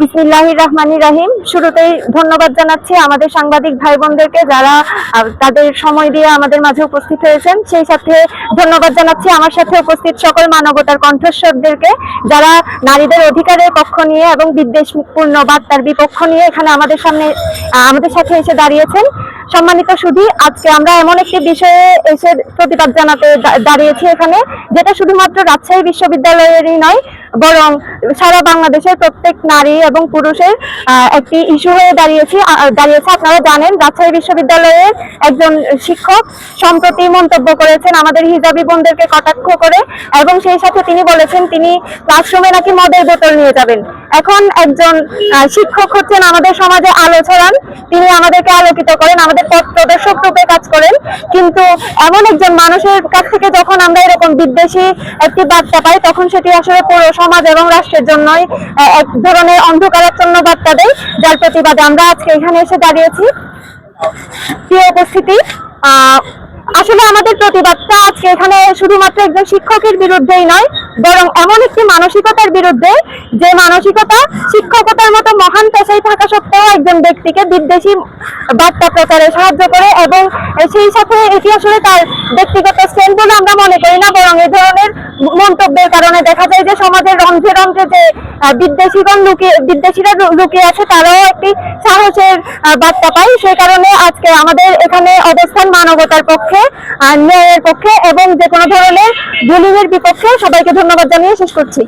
বিসমিল্লাহ রহমানি রাহিম। শুরুতেই ধন্যবাদ জানাচ্ছি আমাদের সাংবাদিক ভাই বোনদেরকে যারা তাদের সময় দিয়ে আমাদের মাঝে উপস্থিত হয়েছেন। সেই সাথে ধন্যবাদ জানাচ্ছি আমার সাথে উপস্থিত সকল মানবতার কণ্ঠস্বরদেরকে যারা নারীদের অধিকারের পক্ষ নিয়ে এবং বিদ্বেষপূর্ণ বার্তার বিপক্ষ নিয়ে এখানে আমাদের সামনে আমাদের সাথে এসে দাঁড়িয়েছেন। সম্মানিত সুধী, আজকে আমরা এমন একটি বিষয়ে এসে প্রতিবাদ জানাতে দাঁড়িয়েছি এখানে, যেটা শুধুমাত্র রাজশাহী বিশ্ববিদ্যালয়েরই নয়, বরং সারা বাংলাদেশের প্রত্যেক নারী এবং পুরুষের একটি ইস্যু হয়ে দাঁড়িয়েছি। দাঁড়িয়েছে, আপনারা জানেন, রাজশাহী বিশ্ববিদ্যালয়ের একজন শিক্ষক সম্প্রতি মন্তব্য করেছেন আমাদের হিজাবি বোনদেরকে কটাক্ষ করে এবং সেই সাথে তিনি বলেছেন, তিনি ক্লাসরুমে নাকি মদের বোতল নিয়ে যাবেন। এখন একজন শিক্ষক হচ্ছেন আমাদের সমাজে আলো ছড়ান তিনি আমাদেরকে আলোকিত করেন, আমাদের পথ প্রদর্শক রূপে কাজ করেন। কিন্তু এমন একজন মানুষের কাছ থেকে যখন আমরা এরকম বিদ্বেষী একটি বার্তা পাই, তখন সেটি আসলে পুরো সমাজ এবং রাষ্ট্রের জন্যই এক ধরনের অন্ধকারাচ্ছন্ন বার্তা দেয় যার প্রতিবাদে আমরা আজকে এখানে এসে দাঁড়িয়েছি। প্রিয় উপস্থিতি আসলে আমাদের প্রতিবাদটা আজকে এখানে শুধুমাত্র একজন শিক্ষকের বিরুদ্ধেই নয়, বরং এমন একটি মানসিকতার বিরুদ্ধে, যে মানসিকতা শিক্ষকতার মতো মহান পেশায় থাকা সত্ত্বেও একজন ব্যক্তিকে বিদ্বেষী বার্তা প্রচারে সাহায্য করে এবং সেই সাথে এটি আসলে তার ব্যক্তিগত স্ট্রেন বলে আমরা মনে করি না বরং এ ধরনের মন্তব্যের কারণে দেখা যায় যে সমাজের রন্ধ্রে রন্ধ্রে যে বিদ্বেষীগণ লুকিয়ে, বিদ্বেষীরা লুকিয়ে আছে, তারাও একটি সাহসের বার্তা পায়। সেই কারণে আজকে আমাদের এখানে অবস্থান মানবতার পক্ষে ন্যায়ের পক্ষে এবং যে কোনো ধরনের বুলিংয়ের বিপক্ষে সবাইকে ধন্যবাদ জানিয়ে শেষ করছি।